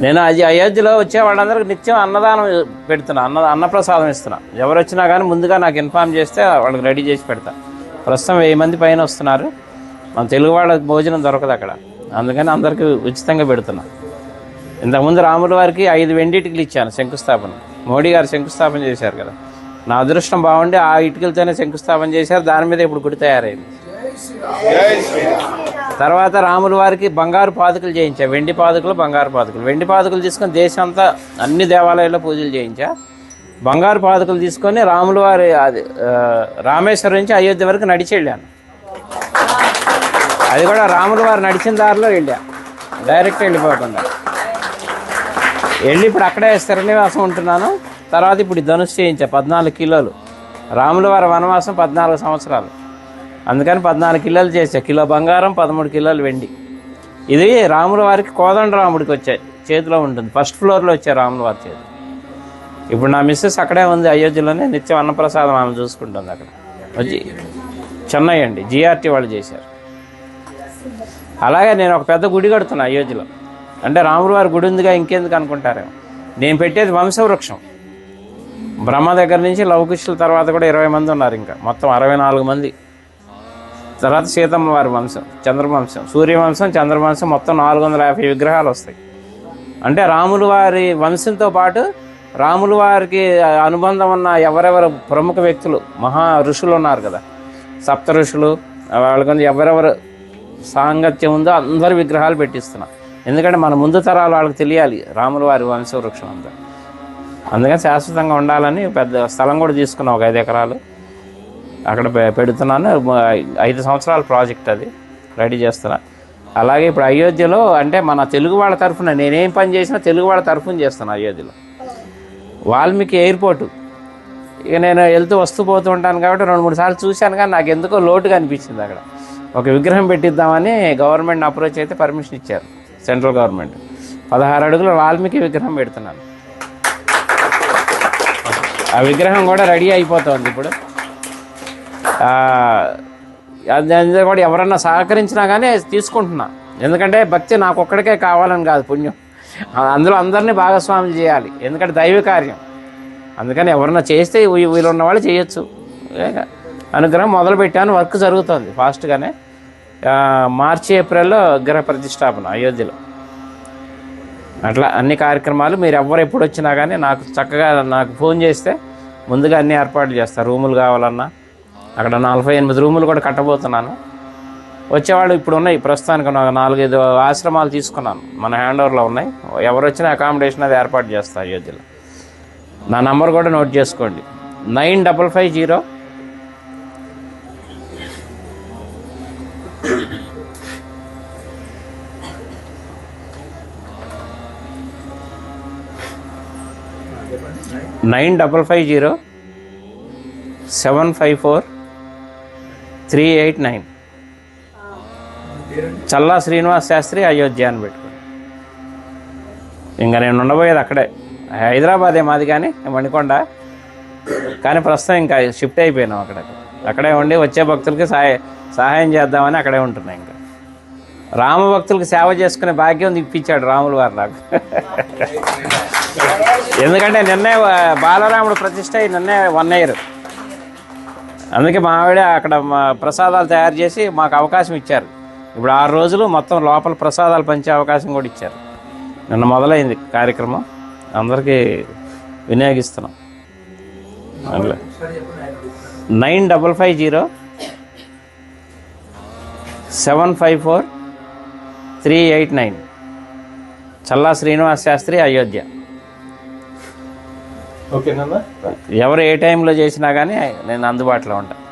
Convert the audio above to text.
నేను అది అయోధ్యలో వచ్చే వాళ్ళందరికీ నిత్యం అన్నదానం పెడుతున్నా అన్న అన్నప్రసాదం ఇస్తున్నా. ఎవరు వచ్చినా కానీ ముందుగా నాకు ఇన్ఫామ్ చేస్తే వాళ్ళకి రెడీ చేసి పెడతా. ప్రస్తుతం వెయ్యి మంది పైన వస్తున్నారు. మన తెలుగు వాళ్ళకి భోజనం దొరకదు అక్కడ. అందుకని అందరికీ ఉచితంగా పెడుతున్నా. ఇంతకుముందు రాముల వారికి ఐదు వెండిటికలు ఇచ్చాను శంకుస్థాపన. మోడీ గారు శంకుస్థాపన చేశారు కదా. నా అదృష్టం బాగుండి ఆ ఇటుకలతోనే శంకుస్థాపన చేశారు. దాని మీద ఇప్పుడు గుడి తయారైంది. తర్వాత రాముల వారికి బంగారు పాదుకలు చేయించా. వెండి పాదుకలు బంగారు పాదుకలు. వెండి పాదుకలు తీసుకొని దేశమంతా అన్ని దేవాలయాల్లో పూజలు చేయించా. బంగారు పాదుకలు తీసుకొని రాముల వారి అది రామేశ్వరం నుంచి అయోధ్య వరకు నడిచి వెళ్ళాను. అది కూడా రాముల వారు నడిచిన దారిలో వెళ్ళా. డైరెక్ట్ వెళ్ళిపోకుండా. వెళ్ళి ఇప్పుడు అక్కడే స్థిరనివాసం ఉంటున్నాను. తర్వాత ఇప్పుడు ధనుష్ చేయించా పద్నాలుగు కిలోలు. రాముల వారి వనవాసం పద్నాలుగు సంవత్సరాలు. అందుకని పద్నాలుగు కిలోలు చేసా కిలో బంగారం పదమూడు కిలోలు వెండి. ఇది రాముల వారికి కోదండ రాముడికి వచ్చాయి. చేతిలో ఉంటుంది. ఫస్ట్ ఫ్లోర్లో వచ్చాయి రాముల వారి చేతి. ఇప్పుడు నా మిస్సెస్ అక్కడే ఉంది అయోధ్యలోనే. నిత్యం అన్నప్రసాదం ఆమె చూసుకుంటుంది అక్కడ. వచ్చి చెన్నై అండి. జిఆర్టీ వాళ్ళు చేశారు. అలాగే నేను ఒక పెద్ద గుడి కడుతున్నా అయోధ్యలో. అంటే రాముల వారి గుడి ఉందిగా ఇంకెందుకు అనుకుంటారేమో. నేను పెట్టేది వంశవృక్షం. బ్రహ్మ దగ్గర నుంచి లవకుశుల తర్వాత కూడా ఇరవై మంది ఉన్నారు ఇంకా. మొత్తం అరవై నాలుగు మంది. తర్వాత సీతమ్మ వారి వంశం చంద్రవంశం సూర్యవంశం చంద్రవంశం మొత్తం నాలుగు వందల యాభై విగ్రహాలు వస్తాయి. అంటే రాములు వారి వంశంతో పాటు రాములు వారికి అనుబంధం ఉన్న ఎవరెవరు ప్రముఖ వ్యక్తులు మహా ఋషులు ఉన్నారు కదా. సప్త ఋషులు వాళ్ళ ఎవరెవరు సాంగత్యం ఉందో అందరు విగ్రహాలు పెట్టిస్తున్నాం ఎందుకంటే మన ముందు తరాలు వాళ్ళకి తెలియాలి రాముల వారి వంశవృక్షం అంతా. అందుకని శాశ్వతంగా ఉండాలని పెద్ద స్థలం కూడా తీసుకున్నాం ఒక ఐదు ఎకరాలు. అక్కడ పెడుతున్నాను. ఐదు సంవత్సరాల ప్రాజెక్ట్ అది. రెడీ చేస్తున్నాను అలాగే ఇప్పుడు అయోధ్యలో అంటే మన తెలుగు వాళ్ళ తరఫున నేనేం పని చేసినా తెలుగు వాళ్ళ తరఫున చేస్తాను అయోధ్యలో. వాల్మీకి ఎయిర్పోర్టు. ఇక నేను వెళ్తూ వస్తూ పోతూ ఉంటాను కాబట్టి రెండు మూడు సార్లు చూశాను కానీ నాకు ఎందుకో లోటుగా అనిపించింది అక్కడ. ఒక విగ్రహం పెట్టిద్దామని గవర్నమెంట్ అప్రోచ్ అయితే పర్మిషన్ ఇచ్చారు. Central government. పదహారు అడుగుల వాల్మీకి విగ్రహం పెడుతున్నాను. ఆ విగ్రహం కూడా రెడీ అయిపోతుంది ఇప్పుడు. కూడా ఎవరన్నా సహకరించినా కానీ తీసుకుంటున్నా. ఎందుకంటే భక్తి నాకు ఒక్కడికే కావాలని కాదు పుణ్యం. అందులో అందరినీ భాగస్వామి చేయాలి. ఎందుకంటే దైవ కార్యం. అందుకని ఎవరన్నా చేస్తే వీళ్ళు ఉన్న వాళ్ళు చేయొచ్చు. అనుగ్రహం మొదలు పెట్టాను వర్క్ జరుగుతుంది ఫాస్ట్గానే. మార్చి ఏప్రిల్లో గ్రహ ప్రతిష్టాపన అయోధ్యలో. అట్లా అన్ని కార్యక్రమాలు మీరు ఎవరు ఎప్పుడు వచ్చినా కానీ నాకు చక్కగా నాకు ఫోన్ చేస్తే ముందుగా అన్ని ఏర్పాట్లు చేస్తారు రూములు కావాలన్నా అక్కడ నలభై ఎనిమిది రూములు కూడా కట్టబోతున్నాను. వచ్చేవాళ్ళు ఇప్పుడు ఉన్నాయి. ప్రస్తుతానికి నాలుగైదు ఆశ్రమాలు తీసుకున్నాను. మన హ్యాండ్ ఓవర్లో ఉన్నాయి. ఎవరు వచ్చినా అకామిడేషన్ అది ఏర్పాటు చేస్తా అయోధ్యలో. నా నంబర్ కూడా నోట్ చేసుకోండి. Nine double five zero nine double five zero seven five four three eight nine. Challa Srinivas Shastri Ayodhya అని పెట్టుకోండి ఇంకా నేను ఉండబోయేది అక్కడే. హైదరాబాదే మాది కానీ మణికొండ. కానీ ప్రస్తుతం ఇంకా షిఫ్ట్ అయిపోయినాం అక్కడ. అక్కడే ఉండి వచ్చే భక్తులకి సహాయ సహాయం చేద్దామని అక్కడే ఉంటున్నాం ఇంకా. రామ భక్తులకు సేవ చేసుకునే భాగ్యం ఇప్పించాడు రాములు వారు నాకు ఎందుకంటే నిన్నే బాలరాముడు ప్రతిష్ట నిన్నే వన్ ఇయర్. అందుకే మా ఆవిడ అక్కడ మా ప్రసాదాలు తయారు చేసి మాకు అవకాశం ఇచ్చారు. ఇప్పుడు ఆరు రోజులు మొత్తం లోపల ప్రసాదాలు పంచే అవకాశం కూడా ఇచ్చారు. నిన్న మొదలైంది కార్యక్రమం. అందరికీ వినియోగిస్తున్నాం. Nine double five zero seven five four three eight nine. Challa Srinivas Shastri Ayodhya. ఓకేనా ఎవరు ఏ టైంలో చేసినా కానీ నేను అందుబాటులో ఉంటాను